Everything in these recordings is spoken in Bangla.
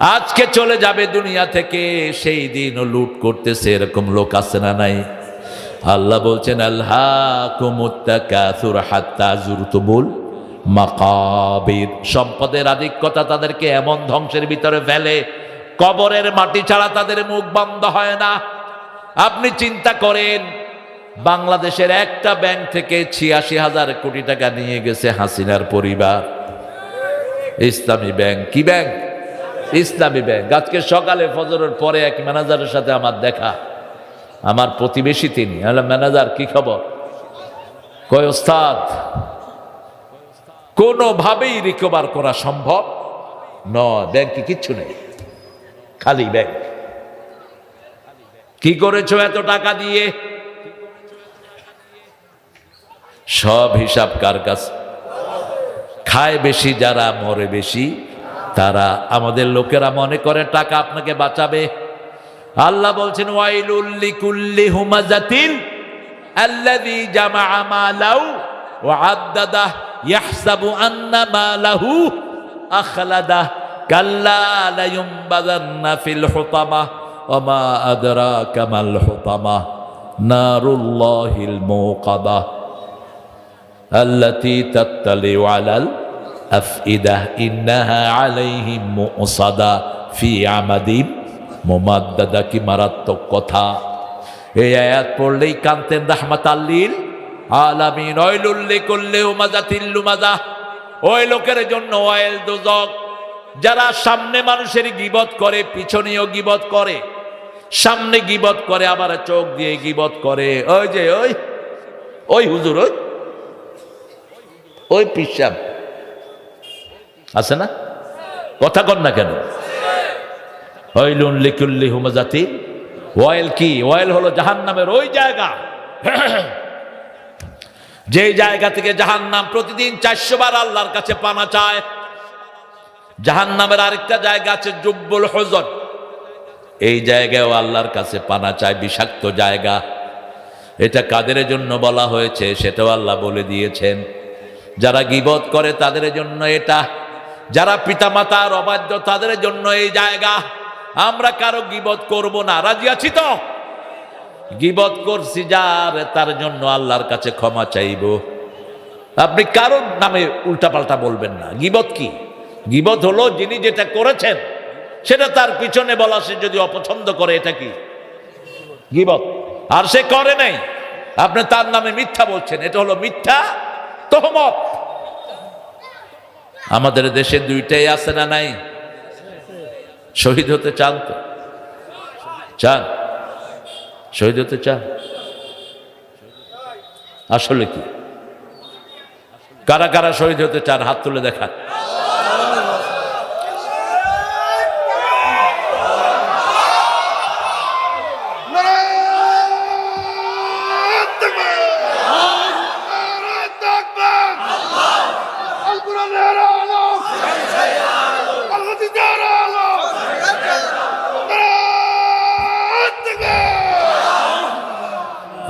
আজকে চলে যাবে দুনিয়া থেকে, সেই দিন লুট করতেছে, এরকম লোক আছে না নাই? আল্লাহ বলছেন আল্লাহ কুমুত্তাকাসুর হাত্তা জুরতুমুল মাকাবির। সম্পদের আধিক্যতা তাদেরকে এমন ধ্বংসের ভিতরে ফেলে, কবরের মাটি ছাড়া তাদের মুখ বন্ধ হয় না। আপনি চিন্তা করেন, বাংলাদেশের একটা ব্যাংক থেকে ছিয়াশি হাজার কোটি টাকা নিয়ে গেছে হাসিনার পরিবার। ইসলামী ব্যাংক, কি ব্যাংক? ইসলামী ব্যাংক আজকে সকালে ফজরের পরে এক ম্যানেজারের সাথে আমার দেখা। আমার প্রতিবেশী তিনি। ম্যানেজার, কি খবর? কয়, ওস্তাদ, কোনোভাবেই রিকভার করা সম্ভব নয়। ব্যাংকে কিচ্ছু নেই। খালি ব্যাংক। কি করেছ এত টাকা দিয়ে? সব হিসাব কার কাছে? খায় বেশি, যারা মরে বেশি। তারা আমাদের লোকেরা মনে করে টাকা আপনাকে বাঁচাবে। আল্লাহ বলছেন ওয়াইলুল্লি কুল্লি হুমাজাতিন আল্লাযী জামাআ মালাউ ওয়া আদ্দাদাহ ইয়াহসাবু আন্না মালাহু আখলাদাহ কাল্লা লা ইউমবাযান্না ফিল হুতামা ওয়া মা আদরাকা মাল হুতামা নারুল্লাহিল মুকাদা আল্লাতী তাত্তালিউ আলাল আফইদা ইন্নাহা আলাইহিম মুসাদা ফি আমাদিম মোমাদ্দাদা কি মারাত্মক কথা। এই আয়াত পড়লেই কানতেন রাহমাত আল্লিল আলামিন। ওইলুল্লি করলে উমাজা তিল্লুমাজা ওই লোকের জন্য ওয়াইল দোজক যারা সামনে মানুষের গিবত করে, পিছনেও গিবত করে, সামনে গিবত করে, আবার চোখ দিয়ে গিবত করে। ওই যে, ওই ওই হুজুর, ওই ওই পিসাব। আছে না? কথা কর না কেন? ওয়াইলুন লিকুল্লি হুমাজাতি ওয়েল কি? ওয়েল হলো জাহান্নামের ওই জায়গা। যে জায়গা থেকে জাহান্নাম প্রতিদিন চারশো বার আল্লাহর কাছে পানা চায়। জাহান্নামের আরেকটা জায়গা আছে জুব্বুল হজর। এই জায়গায়ও আল্লাহর কাছে পানা চায়, বিষাক্ত জায়গা। এটা কাদের জন্য বলা হয়েছে সেটাও আল্লাহ বলে দিয়েছেন। যারা গিবত করে তাদের জন্য এটা যারা পিতামাতার অবাধ্য, তাদের জন্য এই জায়গা। আমরা কারও গিবত করব না। রাজি আছি তো? গিবত করছি যার, তার জন্য আল্লাহর কাছে ক্ষমা চাইব। আপনি কারোর নামে উল্টাপাল্টা বলবেন না। গিবত কি? গিবত হলো যিনি যেটা করেছেন, সেটা তার পিছনে বলা সে যদি অপছন্দ করে, এটা কি? গিবত। আর সে করে নাই। আপনি তার নামে মিথ্যা বলছেন। এটা হলো মিথ্যা তহমত। আমাদের দেশে দুইটাই আছে না নাই? শহীদ হতে চান তো? চান? শহীদ হতে চান? আসলে কি? কারা কারা শহীদ হতে চান? হাত তুলে দেখান।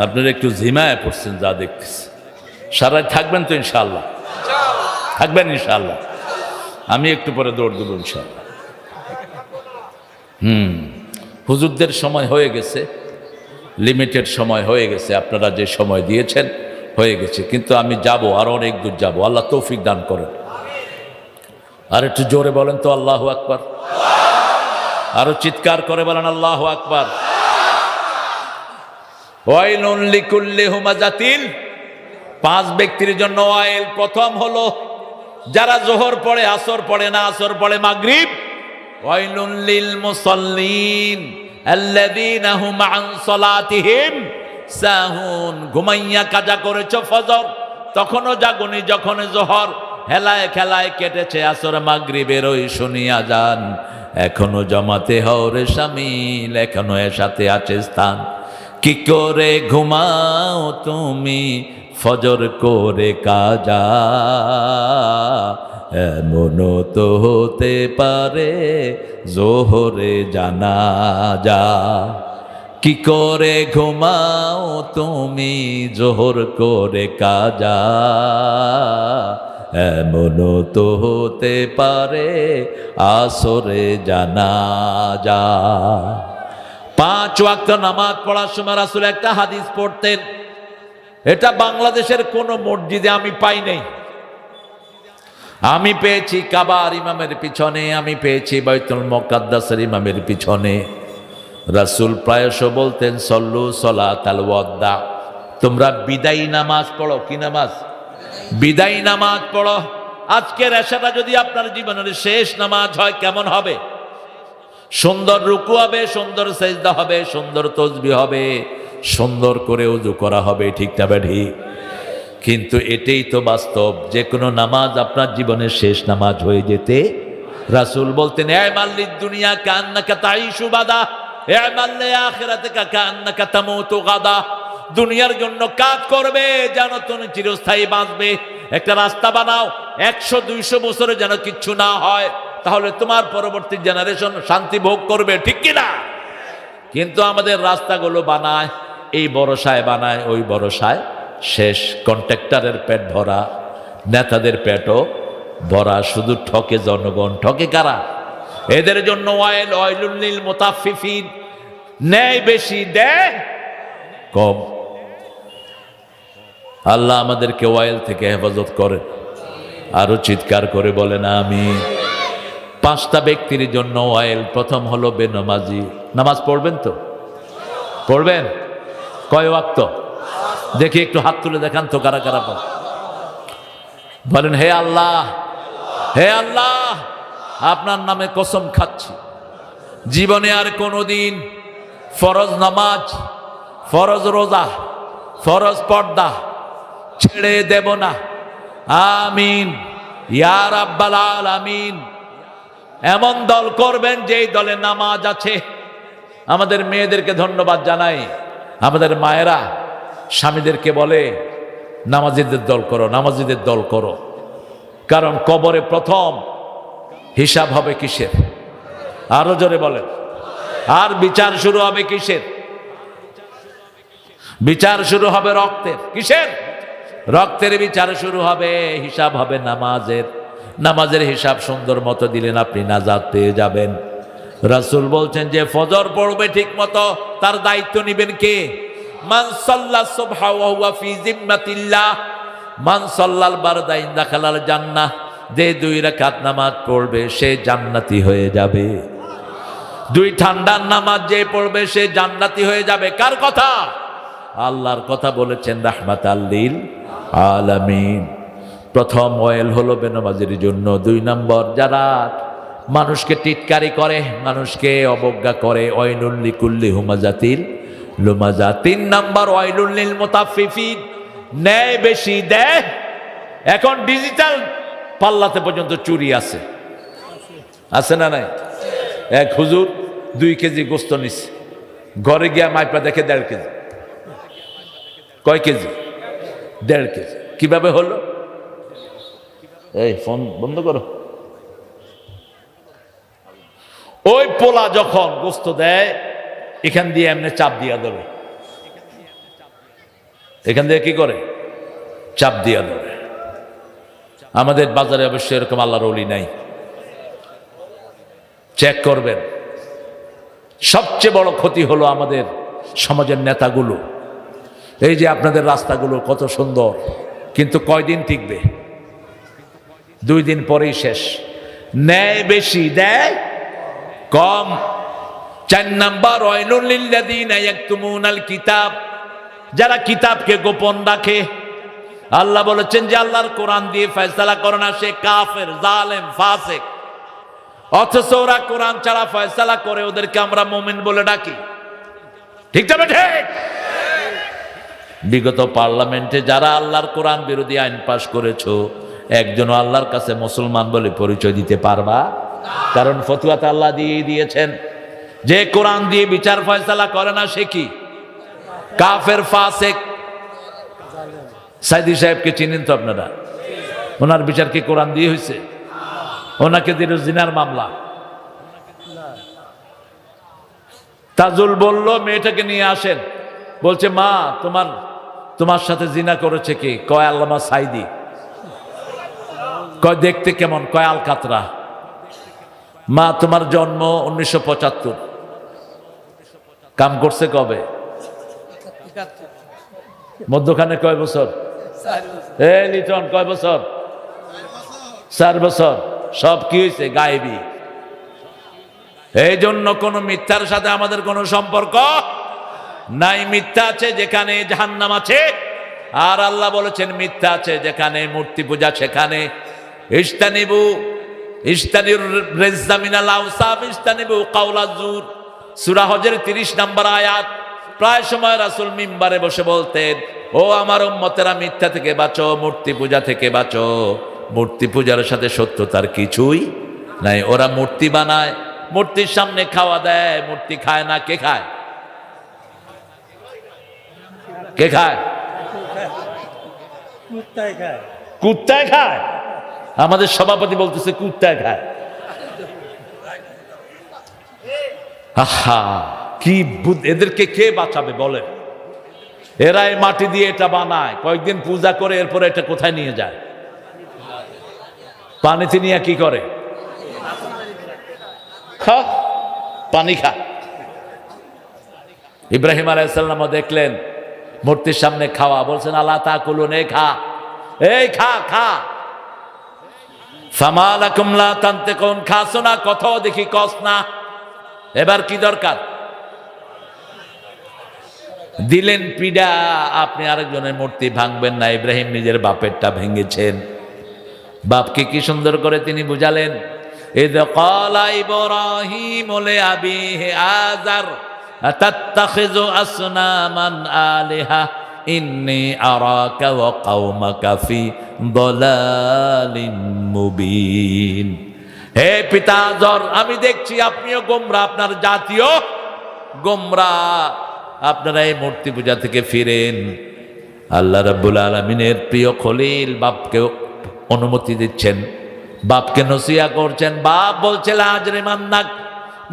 আপনারা একটু ঝিমায় পড়ছেন যা দেখতেছি। সারাই থাকবেন তো ইনশাল্লাহ থাকবেন ইনশাল্লাহ আমি একটু পরে দৌড় দেবো ইনশাল্লাহ হুম, হুজুরদের সময় হয়ে গেছে। লিমিটেড সময় হয়ে গেছে। আপনারা যে সময় দিয়েছেন, হয়ে গেছে। কিন্তু আমি যাব, আরও অনেক দূর যাব। আল্লাহ তৌফিক দান করেন। আর একটু জোরে বলেন তো আল্লাহ আকবার। আরও চিৎকার করে বলেন আল্লাহ আকবার। ওয়াইলুন লিকুল্লি হুমাজাতিল পাঁচ ব্যক্তির জন্য ওয়াইল। প্রথম হলো, যারা জোহর পড়ে, আসর পড়ে না, আসর পড়ে মাগরিব। ওয়াইলুন লিল মুসাল্লিন, আল্লাযীনা হুম আন সালাতিহিম। সাহুন, ঘুমাইয়া কাজা করেছ ফজর। তখনও জাগুনি যখন জোহর। হেলায় খেলায় কেটেছে আসর মাগরিবের ওই শুনিয়া যান এখনও জমাতে হওরে শামিল এখনও এর সাথে আছে স্থান। কি করে ঘুমাও তুমি? ফজর করে কাজা এমন তো হতে পারে জোহরে জানা যা কি করে ঘুমাও তুমি? জোহর করে কাজা এমনও তো হতে পারে আসরে জানা যা পাঁচ ওয়াক্ত নামাজ পড়ার সময় রাসুল একটা হাদিস পড়তেন, এটা বাংলাদেশের কোনো মসজিদে আমি পাই নাই। আমি পেয়েছি কাবার ইমামের পিছনে, আমি পেয়েছি বাইতুল মকাদ্দাসের ইমামের পিছনে। রাসুল প্রায়শ বলতেন, সল্লু সলা তালওয়াদ্দা তোমরা বিদায়ী নামাজ পড়ো, কি নামাজ? বিদায়ী নামাজ পড়ো। আজকের এসাটা যদি আপনার জীবনের শেষ নামাজ হয়, কেমন হবে? সুন্দর রুকু হবে, সুন্দর সেজদা হবে, সুন্দর তসবি হবে, সুন্দর করে উজু করা হবে, ঠিক না ঠিক কিন্তু এটাই তো বাস্তব, যে কোনো নামাজ আপনার জীবনের শেষ নামাজ হয়ে যেতে, রাসুল বলতেন, এ মাল্লিদ দুনিয়া কান্না কাতাই সুবাদা এ মাল্লে আখেরাতে কান্না কাতামতো গাদা, দুনিয়ার জন্য কাজ করবে, যেন তুমি চিরস্থায়ী বাঁচবে, একটা রাস্তা বানাও, একশো, দুইশো বছরে যেন কিচ্ছু না হয়। তাহলে তোমার পরবর্তী জেনারেশন শান্তি ভোগ করবে, ঠিক কিনা? কিন্তু আমাদের রাস্তাগুলো বানায়, এই বড়সায় বানায়, ওই বড়সায় শেষ। কন্ট্রাক্টরের পেট ভরা, নেতাদের পেটও ভরা, শুধু ঠকে জনগণ। ঠকে কারা? এদের জন্য অয়েল অয়েলুল্লিল মোতাফিফিন নেয় বেশি, দেয় কম। আল্লাহ আমাদেরকে অয়েল থেকে হেফাজত করেন। আরও চিৎকার করে বলেন আমি পাঁচটা ব্যক্তির জন্য অয়েল। প্রথম হলো বেনমাজি। নামাজ পড়বেন তো? পড়বেন? কয় ওয়াক্ত? দেখি একটু হাত তুলে দেখান তো কারা কারা পড়ে। বলেন, হে আল্লাহ হে আল্লাহ, আপনার নামে কসম খাচ্ছি। জীবনে আর কোনোদিন ফরজ নামাজ, ফরজ রোজা, ফরজ পর্দা ছেড়ে দেব না। আমিন। ইয়ার আব্বাল আমিন এমন দল করবেন যেই দলে নামাজ আছে। আমাদের মেয়েদেরকে ধন্যবাদ জানাই। আমাদের মায়েরা স্বামীদেরকে বলে, নামাজিদের দল করো, নামাজিদের দল করো। কারণ কবরে প্রথম হিসাব হবে কিসের? আরও জোরে বলেন। আর বিচার শুরু হবে কিসের? বিচার শুরু হবে রক্তের। কিসের? রক্তের বিচার শুরু হবে, হিসাব হবে নামাজের। নামাজের হিসাব সুন্দর মতো দিলেন, আপনি নাজাদ পেয়ে যাবেন। রাসূল বলছেন যে, ফজর পড়বে ঠিক মতো, তার দায়িত্ব নিবেন কে? যে দুই পড়বে, সে হয়ে যাবে। দুই ঠান্ডার নামাজ যে পড়বে, সে হয়ে যাবে। কার কথা? আল্লাহর কথা বলেছেন রাহমাত আল্লিল আলামিন। প্রথম ওয়েল হলো বেনমাজির জন্য দুই নম্বর যারা মানুষকে টিটকারি করে, মানুষকে অবজ্ঞা করে অয়নুল্লি কুল্লি হুমাজাতিল লুমাজা তিন নম্বর অয়নুল্লিল মোতাফিফিন ন্যায় বেশি দেয়। এখন ডিজিটাল পাল্লাতে পর্যন্ত চুরি আছে। আছে না নাই? এক হুজুর দুই কেজি গোস্ত নিছে। ঘরে গিয়া মাইপা দেখে দেড় কেজি। কয় কেজি? দেড় কেজি। কীভাবে হলো? এই, ফোন বন্ধ করো। ওই পোলা যখন গোস্ত দেয়, এখান দিয়ে এমনি চাপ দিয়া দেবে এখান দিয়ে কি করে? চাপ দিয়া দেবে আমাদের বাজারে অবশ্যই এরকম আল্লাহর অলি নাই। চেক করবেন। সবচেয়ে বড় ক্ষতি হলো আমাদের সমাজের নেতাগুলো। এই যে আপনাদের রাস্তাগুলো কত সুন্দর, কিন্তু কয়দিন টিকবে? দুই দিন পরেই শেষ। ন্যায় বেশি, দেয় কম। চার নাম্বার কিতাব। যারা কিতাবকে গোপন রাখে, আল্লাহ বলেছেন যে আল্লাহর কোরআন দিয়ে ফয়সালা করে না, সে কাফের, জালেম, ফাসেক। অথচ ওরা কোরআন ছাড়া ফয়সালা করে, ওদেরকে আমরা মোমেন বলে ডাকি। ঠিক তবে ঠিক? বিগত পার্লামেন্টে যারা আল্লাহর কোরআন বিরোধী আইন পাশ করেছ একজনও আল্লাহর কাছে মুসলমান বলে পরিচয় দিতে পারবা? কারণ ফতুয়াতে আল্লাহ দিয়ে দিয়েছেন। যে কোরআন দিয়ে বিচার ফয়সালা করে না, সে কি? কাফের ফাসেক। সাইদি সাহেবকে চিনেন তো আপনারা? ওনার বিচার কি কোরআন দিয়ে হয়েছে ওনাকে দিল জিনার মামলা। তাজুল বলল, মেয়েটাকে নিয়ে আসেন। বলছে, মা, তোমার তোমার সাথে জিনা করেছে কি? কয়, আল্লামা সাইদি। কয়, দেখতে কেমন? কয়, আলকাতরা। মা, তোমার জন্ম উনিশশো পঁচাত্তর। কাম করছে কবে? মধ্যখানে কয় বছর? এ লিটন, কয় বছর? চার বছর। সব কি হয়েছে গায়েবী। এই জন্য কোন মিথ্যার সাথে আমাদের কোনো সম্পর্ক নাই। মিথ্যা আছে যেখানে জাহান্নাম আছে। আর আল্লাহ বলেছেন, মিথ্যা আছে যেখানে মূর্তি পূজা, সেখানে ইস্তানিবু ইস্তানির রেজামিনাল আউসাফ ইস্তানিবু কাউলাজুর সূরা হজের 30 নম্বর আয়াত। প্রায় সময় রাসূল মিম্বারে বসে বলতেন ও আমার উম্মতেরা মিথ্যা থেকে বাঁচো মূর্তি পূজা থেকে বাঁচো। মূর্তি পূজার সাথে সত্যতার কিছুই নাই। ওরা মূর্তি বানায় মূর্তির সামনে খাওয়া দেয় মূর্তি খায় না কে খায়? কে খায়? কুত্তায় খায়। কুত্তায় খায়? আমাদের সভাপতি বলতেছে কুত্তায় খায়। আহা, কি এদেরকে কে বাঁচাবে বলেন? এরা এই মাটি দিয়ে এটা বানায়। কয়েকদিন পূজা করে, এরপরে এটা কোথায় নিয়ে যায়? পানিতে নিয়ে কি করে? খা, পানি খা। ইব্রাহিম আলাইসাল্লামও দেখলেন, মূর্তির সামনে খাওয়া। বলছেন, আল্লাহ তা কুলুন এই খা। এই খা খা। সামালা কুমলা তান্তে কোন খাস না কথাও দেখি কস না এবার কি দরকার দিলেন পিডা আপনি আরেকজনের মূর্তি ভাঙবেন না ইব্রাহিম নিজের বাপেরটা ভেঙেছেন বাপকে কি সুন্দর করে তিনি বুঝালেন إذ قال إبراهيم لأبيه آزر أتتخذ أصناما آلهة ইন্নি আরাকা ওয়া কাউমাকা ফি দলালিম মুবিন। হে পিতা জর আমি দেখছি আপনিও গোমরা, আপনার জাতীয় গোমরা। আপনারা এই মূর্তি পূজা থেকে ফিরেন। আল্লাহ রাব্বুল আলমিনের প্রিয় খলিল বাপকে অনুমতি দিচ্ছেন, বাপকে নসিয়া করছেন। বাপ বলছে, লাজ রেমান্নাক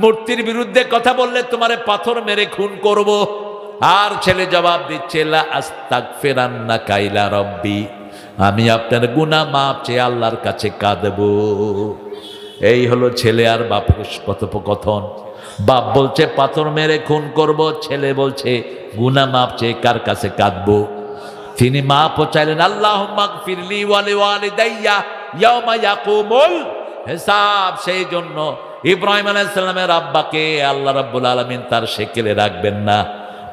মূর্তির বিরুদ্ধে কথা বললে তোমারে পাথর মেরে খুন করব। আর ছেলে জবাব দিচ্ছে, লা আস্তাক ফেরান্না কাইলা রব্বি। আমি আপনার গুনাহ মাপ চেয়ে আল্লাহর কাছে কাঁদবো। এই হলো ছেলে আর বাপের কথোপকথন। বাপ বলছে, পাথর মেরে খুন করব। ছেলে বলছে গুনা মাপ চেয়ে কার কাছে কাঁদবো? তিনি মা চাইলেন আল্লাহ ফিরলি ওয়ালে ওয়ালে দাইয়া ইয়ামা ইয়াকুমুল হিসাব। সেই জন্য ইব্রাহিম আলাইসাল্লামের আব্বাকে আল্লাহ রাব্বুল আলমিন তার সেকেলে রাখবেন না।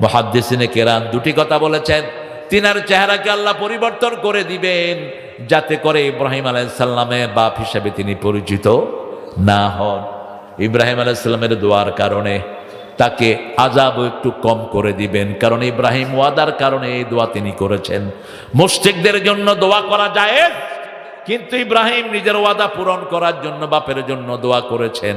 মহাদ্দিসিনে কেরান দুটি কথা বলেছেন। তিনার চেহারাকে আল্লাহ পরিবর্তন করে দিবেন, যাতে করে ইব্রাহিম আলাইসাল্লামের বাপ হিসাবে তিনি পরিচিত না হন। ইব্রাহিম আলাইসাল্লামের দোয়ার কারণে তাকে আজাবও একটু কম করে দিবেন, কারণ ইব্রাহিম ওয়াদার কারণে এই দোয়া তিনি করেছেন। মুস্তিকদের জন্য দোয়া করা যায় কিন্তু ইব্রাহিম নিজের ওয়াদা পূরণ করার জন্য বাপের জন্য দোয়া করেছেন।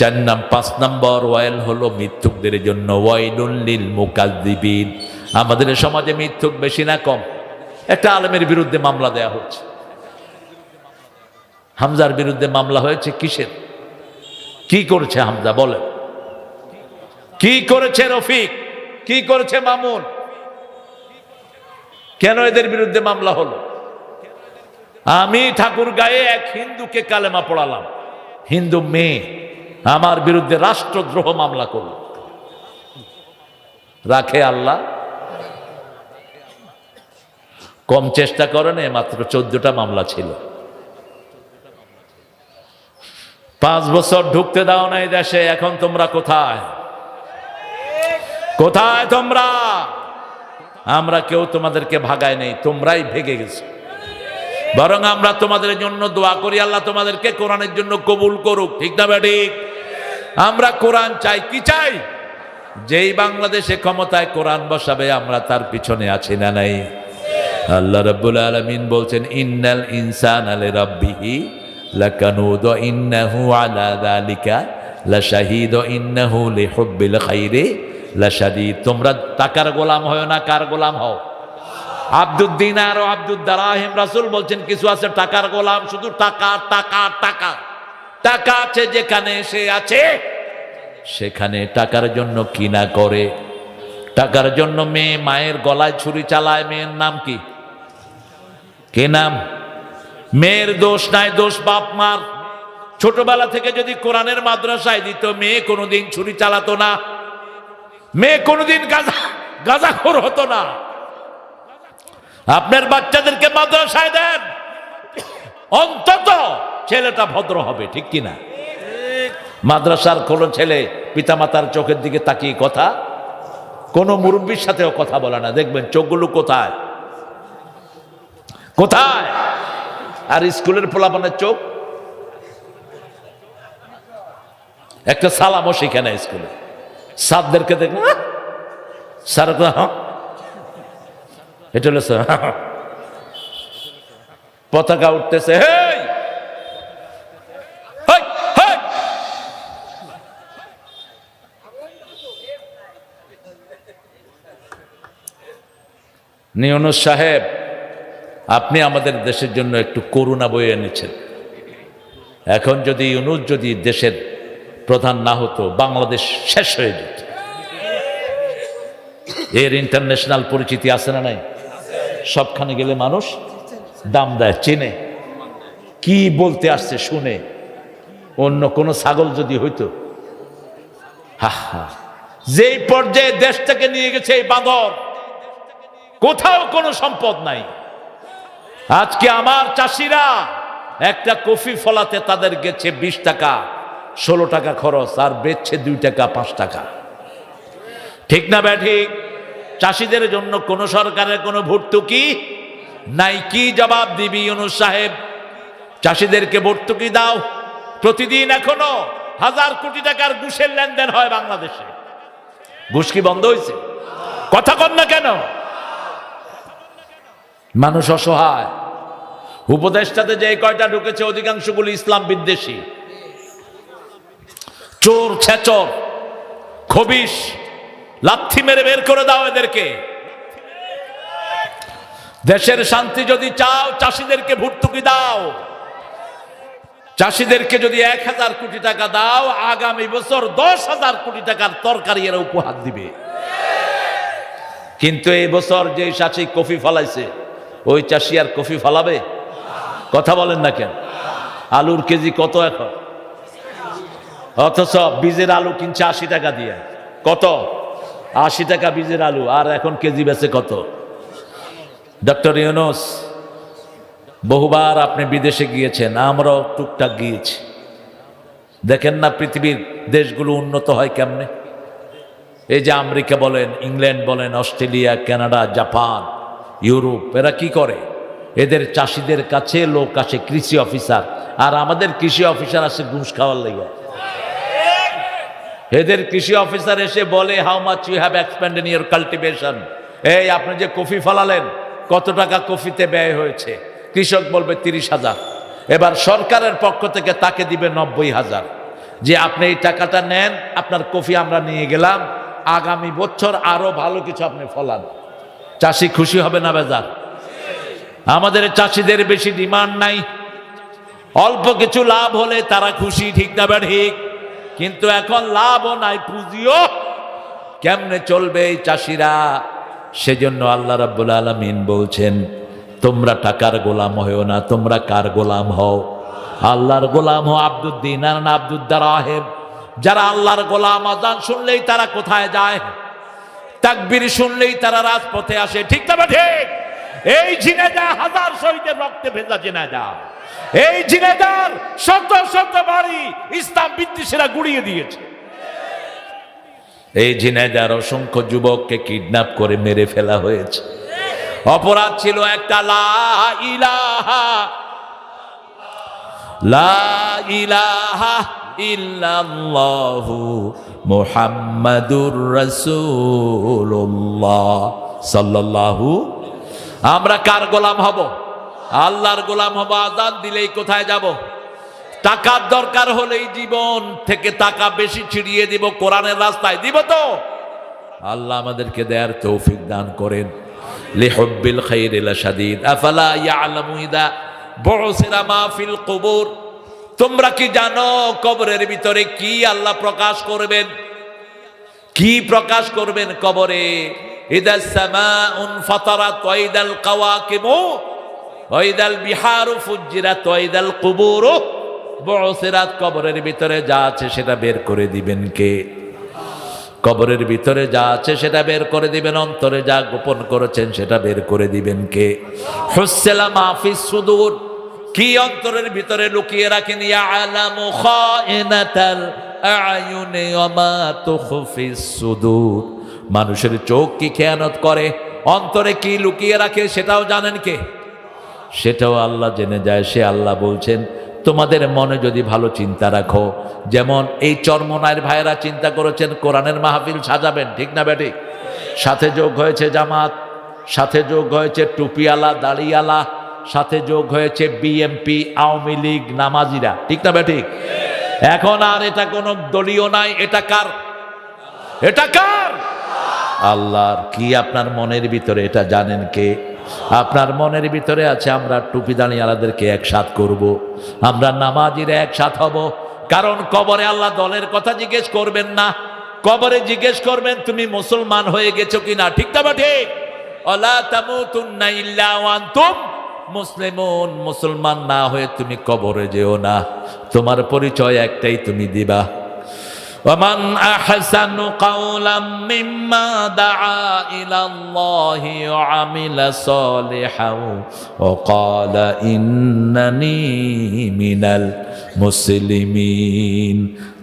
চার নাম, পাঁচ নম্বর ওয়াইল হলো মিথ্যুকদের জন্য ওয়াইলুল্লিল মুকাদ্দিবিন আমাদের সমাজে মিথ্যুক বেশি না কম। একটা আলেমের বিরুদ্ধে মামলা দেয়া হচ্ছে। হামজার বিরুদ্ধে মামলা হয়েছে কিসের? কি করেছে হামজা, বলেন। কি করেছে রফিক? কি করেছে মামুন? কেন এদের বিরুদ্ধে মামলা হলো? আমি ঠাকুর গায়ে এক হিন্দুকে কালেমা পড়ালাম। হিন্দু মেয়ে। আমার বিরুদ্ধে রাষ্ট্রদ্রোহ মামলা করল। রাখে আল্লাহ। কম চেষ্টা করেন মাত্র চোদ্দটা মামলা ছিল। পাঁচ বছর ঢুকতে দাও না এই দেশে, এখন তোমরা কোথায়? কোথায় তোমরা? আমরা কেউ তোমাদেরকে ভাগায় নেই, তোমরাই ভেগে গেছো। বরং আমরা তোমাদের জন্য দোয়া করি, আল্লাহ তোমাদেরকে কোরআনের জন্য কবুল করুক। ঠিক না ঠিক আমরা কোরআন চাই, কি চাই? যেই বাংলাদেশে ক্ষমতায় কোরআন বসাবে, আমরা তার পিছনে আছি না নাই? আল্লাহ রাব্বুল আলামিন বলছেন, ইন্নাল ইনসান আলে রাব্বিহি লাকানুদ ইন্নাহু আলা যালিকা লাশাহিদ ইন্নাহু লিহুব্বিল খাইরি লাশাদীদ। তোমরা টাকার গোলাম হয় না, কার গোলাম হও? আব্দুদ্দিন আর আব্দুদ্দারাহিম রাসুল বলছেন, কিছু আছে টাকার গোলাম, শুধু টাকা টাকা টাকা। টাকা আছে যেখানে সে আছে, সেখানে টাকার জন্য কি না করে। টাকার জন্য মেয়ে মায়ের গলায় ছুরি চালায়, মেয়ের নাম কি? কে নাম? মেয়ের দোষ নাই, দোষ বাপ মার। ছোটবেলা থেকে যদি কোরআনের মাদ্রাসায় দিত, মেয়ে কোনোদিন ছুরি চালাতো না। মেয়ে কোনোদিন গাজা, গাজাখোর হতো না। আপনার বাচ্চাদেরকে মাদ্রাসায় দেন। অন্তত ছেলেটা ভদ্র হবে, ঠিক কিনা? মাদ্রাসার কোনো ছেলে পিতামাতার চোখের দিকে তাকিয়ে কথা, কোনো মুরব্বীর সাথেও কথা বলে না। দেখবেন চোখগুলো কোথায়? কোথায়? আর স্কুলের পোলাপানের চোখ? একটা সালামও শিখে না স্কুলে। সাদদেরকে "আহ!" স্যার হ্যাঁ? এটা হলো। পতাকা উঠতেছে! নিয়নুস সাহেব, আপনি আমাদের দেশের জন্য একটু করুণা বয়ে এনেছেন এখন যদি ইউনুস যদি দেশের প্রধান না হতো, বাংলাদেশ শেষ হয়ে যেত এর ইন্টারন্যাশনাল পরিচিতি আছে না নাই সবখানে গেলে মানুষ দাম দেয়, চেনে। কি বলতে আসছে শুনে। অন্য কোনো ছাগল যদি হইতো। হা হা। যেই পর্যায়ে দেশটাকে নিয়ে গেছে এই বাঁদর, কোথাও কোনো সম্পদ নাই। আজকে আমার চাষিরা একটা কফি ফলাতে তাদের গেছে বিশ টাকা, ষোলো টাকা খরচ, আর বেচছে দুই টাকা, পাঁচ টাকা। ঠিক না ব্যাঠিক চাষিদের জন্য কোন সরকারের কোনো ভর্তুকি নাই। কি জবাব দিবি ইউনুস সাহেব? চাষিদেরকে ভর্তুকি দাও। প্রতিদিন এখনও হাজার কোটি টাকার ঘুষের লেনদেন হয় বাংলাদেশে। ঘুষ কি বন্ধ হয়েছে? কথা কন না কেন? মানুষ অসহায়। উপদেষ্টাতে যে কয়টা ঢুকেছে, অধিকাংশগুলো ইসলাম বিদ্বেষী। চোর, ছেচর খবিস লাথি মেরে বের করে দাও এদেরকে। দেশের শান্তি যদি চাও, চাষিদেরকে ভর্তুকি দাও। চাষিদেরকে যদি এক হাজার কোটি টাকা দাও, আগামী বছর দশ হাজার কোটি টাকার তরকারি এরা উপহার দিবে। কিন্তু এই বছর যে চাষি কফি ফলাইছে, ওই চাষি আর কফি ফলাবে? কথা বলেন না কেন? আলুর কেজি কত এখন? অথচ বীজের আলু কিনছে আশি টাকা দিয়ে। কত? আশি টাকা বীজের আলু, আর এখন কেজি বেচে কত? ডক্টর ইউনুস, বহুবার আপনি বিদেশে গিয়েছেন, আমরাও টুকটাক গিয়েছি। দেখেন না পৃথিবীর দেশগুলো উন্নত হয় কেমনে? এই যে আমেরিকা বলেন, ইংল্যান্ড বলেন, অস্ট্রেলিয়া, কানাডা, জাপান, ইউরোপ, এরা কি করে? এদের চাষিদের কাছে লোক আসে, কৃষি অফিসার, আর আমাদের কৃষি অফিসার আসে ঘুষ খাওয়ার লেগে। এদের কৃষি অফিসার এসে বলে how much you have expend in your cultivation এই, আপনি যে কফি ফলালেন, কত টাকা কফিতে ব্যয় হয়েছে? কৃষক বলবে, তিরিশ হাজার। এবার সরকারের পক্ষ থেকে তাকে দিবে নব্বই হাজার। যে আপনি এই টাকাটা নেন, আপনার কফি আমরা নিয়ে গেলাম, আগামী বছর আরও ভালো কিছু আপনি ফলান। চাষি খুশি হবে না বেজার? আমাদের চাষিদের বেশি ডিমান্ড নাই। অল্প কিছু লাভ হলে তারা খুশি, ঠিক না ঠিক? কিন্তু এখন লাভও নাই, পুঁজিও কেমনে চলবে এই চাষিরা? সেজন্য আল্লাহ রাব্বুল আলামিন বলছেন, তোমরা টাকার গোলাম হও না, তোমরা কার গোলাম হও? আল্লাহর গোলাম হও আব্দুদ্দিন আর আব্দুদ্দার আহেব যারা আল্লাহর গোলাম, আজান শুনলেই তারা কোথায় যায়? তাকবীর শুনলেই তারা রাজপথে আসে। ঠিক না বা ঠিক? এই ঝিনেদা হাজার শহীদের রক্তে ভেজা জেনাদা এই জিনেদার শত শত বাড়ি ইসলাম বিদ্বেষীরা গুড়িয়ে দিয়েছে। এই জিনেদার অসংখ্য যুবককে কিডন্যাপ করে মেরে ফেলা হয়েছে। অপরাধ ছিল একটা লা ইলাহা। লা ইলাহা আমরা কার গোলাম হব? আল্লাহর গোলাম হব আজান দিলেই কোথায় যাব? টাকার দরকার হলেই জীবন থেকে টাকা বেশি ছিড়িয়ে দিব, কোরআনের রাস্তায় দিব তো। আল্লাহ আমাদেরকে দেয়ার তৌফিক দান করেন। লিহব্বিল খাইর শাদীদ আফালা ইয়ালামু ইদা বুসিরা মা ফিল কুবুর। তোমরা কি জানো কবরের ভিতরে কি আল্লাহ প্রকাশ করবেন? কি প্রকাশ করবেন কবরে? ইদা সামাউন ফাতারাত ওয়া ইদাল কাওয়াকিবু ওইদাল বিহারু ফুজিরাত ওইদাল কুবুরু। বসিরাত কবরের ভিতরে যা আছে সেটা বের করে দিবেন কে? কবরের ভিতরে যা আছে সেটা বের করে দিবেন, অন্তরে যা গোপন করেছেন সেটা বের করে দিবেন কে? হুসেলা মাহফিস সুদূর। কি অন্তরের ভিতরে লুকিয়ে রাখেন? তুখফিস সুদূর। মানুষের চোখ কি খেয়ানত করে? অন্তরে কি লুকিয়ে রাখে সেটাও জানেন কে? সেটাও আল্লাহ জেনে যায়, সে আল্লাহ বলছেন, তোমাদের মনে যদি ভালো চিন্তা রাখো, যেমন এই চর্মনায়ের ভাইয়েরা চিন্তা করেছেন, কোরআনের মাহফিল সাজাবেন, ঠিক না বেটি? সাথে যোগ হয়েছে জামাত, সাথে যোগ হয়েছে টুপিয়ালা দাড়িয়ালা সাথে যোগ হয়েছে বিএমপি আওয়ামী লীগ, নামাজিরা, ঠিক না বেঠিক এখন আর এটা কোনো দলীয় নাই, এটা কার? এটা কার? আল্লাহর কি আপনার মনের ভিতরে এটা জানেন কে? আপনার মনের ভিতরে আছে, আমরা টুপি দাঁড়িয়ালাদেরকে একসাথ করব। আমরা নামাজিরা একসাথ হব। কারণ কবরে আল্লাহ দলের কথা জিজ্ঞেস করবেন না। কবরে জিজ্ঞেস করবেন, তুমি মুসলমান হয়ে গেছো কিনা? ঠিক না ঠিক? মুসলিমুন। মুসলমান না হয়ে তুমি কবরে যেও না। তোমার পরিচয় একটাই তুমি দিবা। ومن أحسن قولا مما دعا إلى الله وعمل صالحا وقال إنني من المسلمين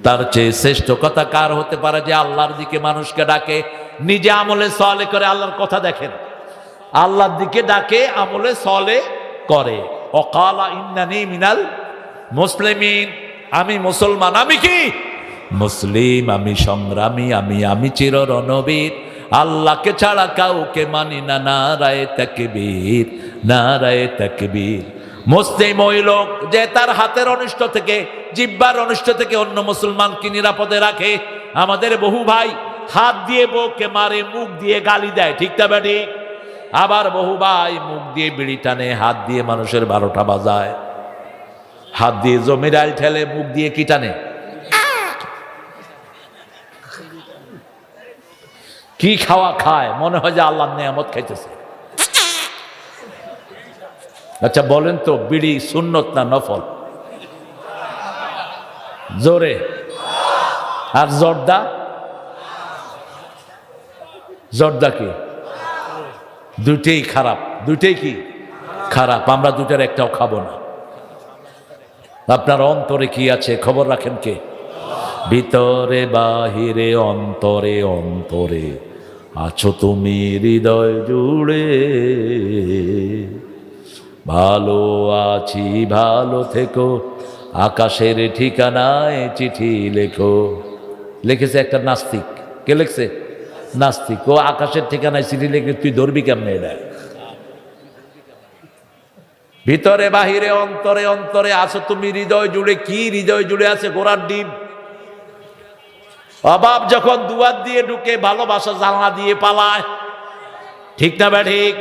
তার চেয়ে শ্রেষ্ঠ কথা কার হতে পারে যে আল্লাহর দিকে মানুষকে ডাকে নিজে আমলে সলে করে আল্লাহর কথা দেখেন আল্লাহর দিকে ডাকে আমলে সলে করে অকালা ইন্নানি মিনাল মুসলিমিন আমি মুসলমান আমি কি মুসলিম, আমি সংগ্রামী, আমি আমি চির রণবীর আল্লাহকে ছাড়া কাউকে মানি না, নারায় তাকবীর নারায় তাকবীর। মুসলিম ওই লোক যে তার হাতের অনিষ্ট থেকে, জিব্বার অনিষ্ট থেকে অন্য মুসলমানকে নিরাপদে রাখে। আমাদের বহু ভাই হাত দিয়ে বউকে মারে, মুখ দিয়ে গালি দেয়, ঠিক তা ব্যাটি আবার বহু ভাই মুখ দিয়ে বিড়ি টানে, হাত দিয়ে মানুষের বারোটা বাজায়। হাত দিয়ে জমির ঠেলে, মুখ দিয়ে কি টানে? কি খাওয়া খায়? মনে হয় যে আল্লাহ নেয়ামত খাইতেছে। আচ্ছা বলেন তো, বিড়ি সুন্নত না নফল? জোরে। আর জর্দা? জর্দা কি? দুইটাই খারাপ। দুইটাই কি? খারাপ। আমরা দুটার একটাও খাব না। আপনার অন্তরে কি আছে? খবর রাখেন কে? ভিতরে, বাহিরে, অন্তরে অন্তরে আছো তুমি হৃদয় জুড়ে। ভালো আছি, ভালো থেকো, আকাশের ঠিকানায় চিঠি লেখো। লিখেছে একটা নাস্তিক। কে লিখছে? নাস্তিক। ও আকাশের ঠিকানায় চিঠি লিখে তুই ধরবি কেমনে এটা? ভিতরে, বাহিরে, অন্তরে অন্তরে আছো তুমি হৃদয় জুড়ে। কি হৃদয় জুড়ে আছে গোড়ার ডিম? অভাব যখন দুয়ার দিয়ে ঢুকে ভালোবাসা জানলা দিয়ে পালায়। ঠিক না ব্যা ঠিক?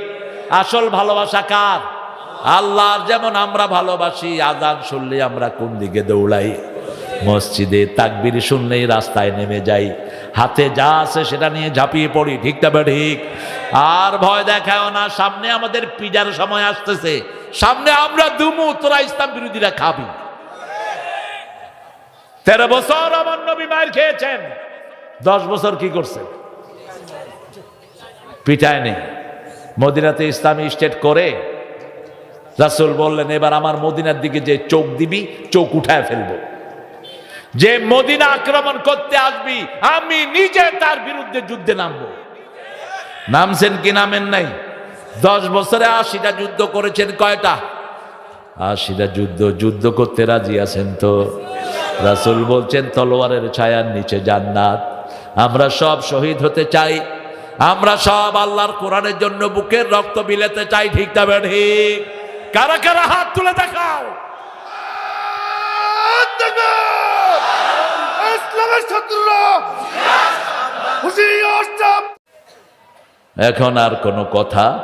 আসল ভালোবাসা কার? আল্লাহর যেমন আমরা ভালোবাসি আদান শুনলে আমরা কোন দিকে দৌড়াই। মসজিদে তাকবির শুনলেই রাস্তায় নেমে যাই। হাতে যা আছে সেটা নিয়ে ঝাঁপিয়ে পড়ি, ঠিক না ঠিক? আর ভয় দেখাও না, সামনে আমাদের পিজার সময় আসতেছে। সামনে আমরা দুমু, তোরা ইসলাম বিরোধীরা খাবি। তেরো বছর আমার নবী মায়ের খেয়েছেন। দশ বছর কি করছেন পিটায় নেই। মদিনাতে ইসলামী স্টেট করে, রাসুল বললেন, এবার আমার মদিনার দিকে যে চোখ দিবি, চোখ উঠায় ফেলব। যে মদিনা আক্রমণ করতে আসবি, আমি নিজে তার বিরুদ্ধে যুদ্ধে নামবো। নামছেন কি নামেন নাই? দশ বছরে আশিটা যুদ্ধ করেছেন কয়টা? আশিটা যুদ্ধ। যুদ্ধ করতে রাজি আছেন তো? রাসুল বলছেন, তলোয়ারের ছায়ার নিচে জান্নাত। আমরা সব শহীদ হতে চাই। আমরা সব আল্লাহর কোরআনের জন্য বুকের রক্ত বিলেতে চাই, ঠিক না ঠিক। কারা কারা হাত তুলে দেখাও। এখন আর কোনো কথা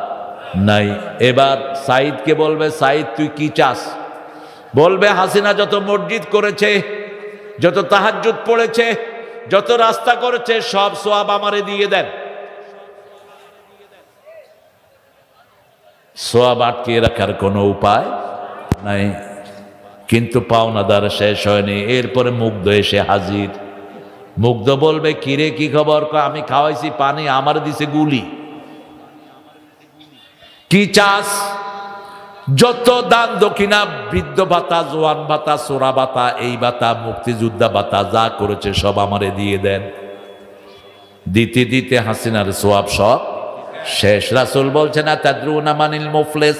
নাই। এবার সাইদকে বলবে সাইদ তুই কি চাস? বলবে, হাসিনা যত মসজিদ করেছে যত তাহাজ্জুদ পড়েছে, যত রাস্তা করেছে, সব সোয়াব আমারে দিয়ে দেন। সোয়াব আটকে রাখার কোনো উপায় নাই। কিন্তু পাওনাদার শেষ হয়নি। এরপরে মুগ্ধ এসে হাজির। মুগ্ধ বলবে, কিরে, কি খবর? আমি খাওয়াইছি পানি, আমার দিছে গুলি। কি চাস? যত দান দক্ষিণা, বৃদ্ধ ভাতা, জোয়ান ভাতা, সোরা ভাতা, এই ভাতা, মুক্তিযোদ্ধা ভাতা, যা করেছে সব আমারে দিয়ে দেন। দিতে দিতে হাসিনার সোয়াব সব শেষ। রাসুল বলছে না তাদ্রুনা মানিল মুফলেস?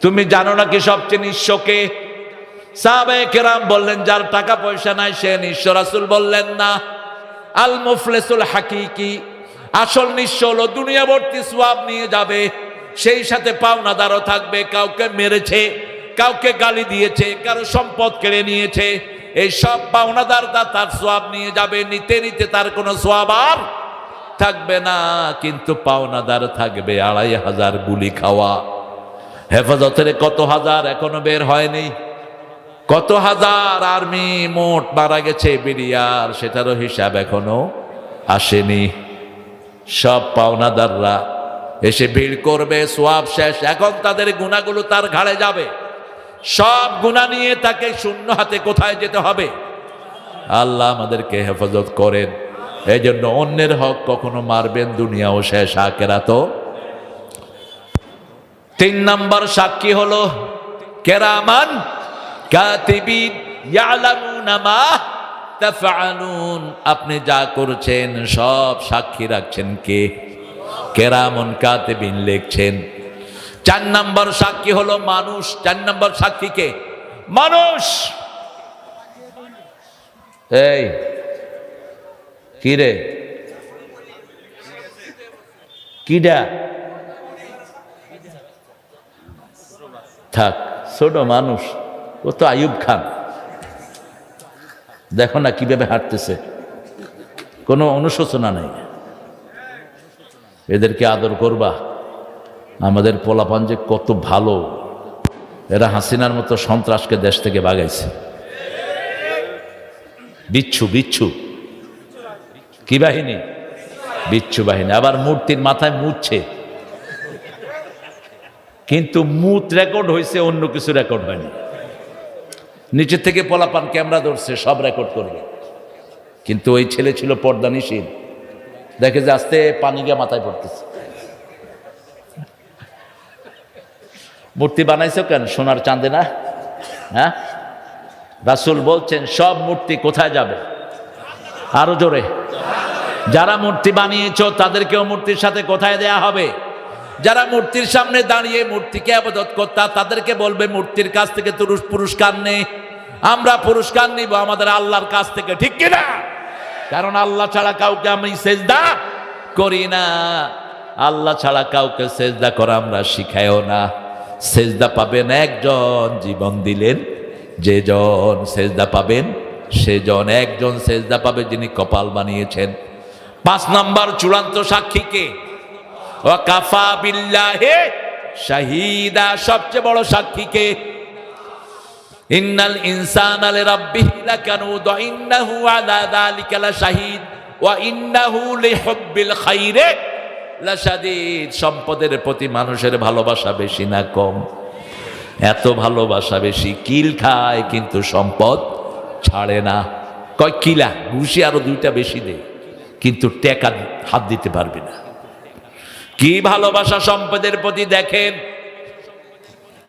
তুমি জানো না কি সবচেয়ে নিঃস্বকে সাহাবে কেরাম বললেন, যার টাকা পয়সা নাই, সে নিঃস্ব। রাসুল বললেন, না, আল মুফলেসুল হাকিকি। আসল নিঃস্ব হলো দুনিয়া ভর্তি সোয়াব নিয়ে যাবে। সেই সাথে পাওনাদারও থাকবে, কাউকে মেরেছে, কাউকে গালি দিয়েছে, কারও সম্পদ কেড়ে নিয়েছে। এই সব পাওনাদার তার সোয়াব নিয়ে যাবে, নিতে নিতে তার কোনো সোয়াব আর থাকবে না। কিন্তু পাওনাদার থাকবে আড়াই হাজার গুলি খাওয়া। হেফাজতের কত হাজার এখনও বের হয়নি? কত হাজার আর্মি মোট মারা গেছে বিডিআর সেটারও হিসাব এখনও আসেনি। সব পাওনাদাররা এসে ভিড় করবে সোয়াব শেষ। এখন তাদের গুণাগুলো তার ঘাড়ে যাবে। সব গুণা নিয়ে তাকে শূন্য হাতে কোথায় যেতে হবে? আল্লাহ আমাদেরকে হেফাজত করেন। এই জন্য অন্যের হক কখনো মারবেন, দুনিয়াও শেষ আকেরা তো তিন নম্বর সাক্ষী হলো কেরামান আপনি যা করছেন, সব সাক্ষী রাখছেন কে? কেরামন কাতিবিন লিখছেন। চার নম্বর সাক্ষী হলো মানুষ। চার নম্বর সাক্ষী কে? মানুষ। এই, কি রে? কিডা? থাক, ছোট মানুষ, ও তো আয়ুব খান। দেখো না কীভাবে হাঁটতেছে। কোনো অনুশোচনা নেই। এদেরকে আদর করবা। আমাদের পোলাপান যে কত ভালো, এরা হাসিনার মতো সন্ত্রাসকে দেশ থেকে বাগাইছে। বিচ্ছু বিচ্ছু। কি বাহিনী? বিচ্ছু বাহিনী। আবার মূর্তির মাথায় মুছছে। কিন্তু মুত রেকর্ড হয়েছে অন্য কিছু রেকর্ড হয়নি। নিচের থেকে পোলাপান ক্যামেরা ধরছে, সব রেকর্ড করবে। কিন্তু ওই ছেলে ছিল পর্দা নিষেধ দেখে যে আস্তে পানি গিয়ে মাথায় পড়তেছে। মূর্তি বানাইছো কেন? সোনার চাঁদে না? হ্যাঁ? রাসুল বলছেন, সব মূর্তি কোথায় যাবে? আরও জোরে। যারা মূর্তি বানিয়েছো, তাদেরকেও মূর্তির সাথে কোথায় দেয়া হবে? যারা মূর্তির সামনে দাঁড়িয়ে মূর্তিকে আবাদত করতা, তাদেরকে বলবে, মূর্তির কাছ থেকে তুরুষ পুরস্কার নেই আমরা পুরস্কার নিব, আমাদের আল্লাহর কাছ থেকে, ঠিক কিনা? কারণ আল্লাহ ছাড়া কাউকে আমি সেজদা করি না। আল্লাহ ছাড়া কাউকে সেজদা করা আমরা শিখাইও না। সেজদা পাবেন একজন, জীবন দিলেন যেজন সেজদা পাবেন সেজন একজন সেজদা পাবে যিনি কপাল বানিয়েছেন। পাঁচ নাম্বার চূড়ান্ত সাক্ষীকে ওয়াকাফা বিল্লাহে শাহিদা, সবচেয়ে বড় সাক্ষীকে ইন্নাল ইনসানা লিরাব্বিহি লাকানুদ, ইন্নাহু আলা যালিকা লাশাহিদ, ওয়া ইন্নাহু লিহুব্বিল খাইরে। লাশাদীদ, সম্পদের প্রতি মানুষের ভালোবাসা বেশি না কম। এত ভালোবাসা বেশি, কিল খায় কিন্তু সম্পদ ছাড়ে না। কয় কিলা? ঘুষি আরও দুইটা বেশি দে, কিন্তু টেকা হাত দিতে পারবে না। কি ভালোবাসা সম্পদের প্রতি দেখেন?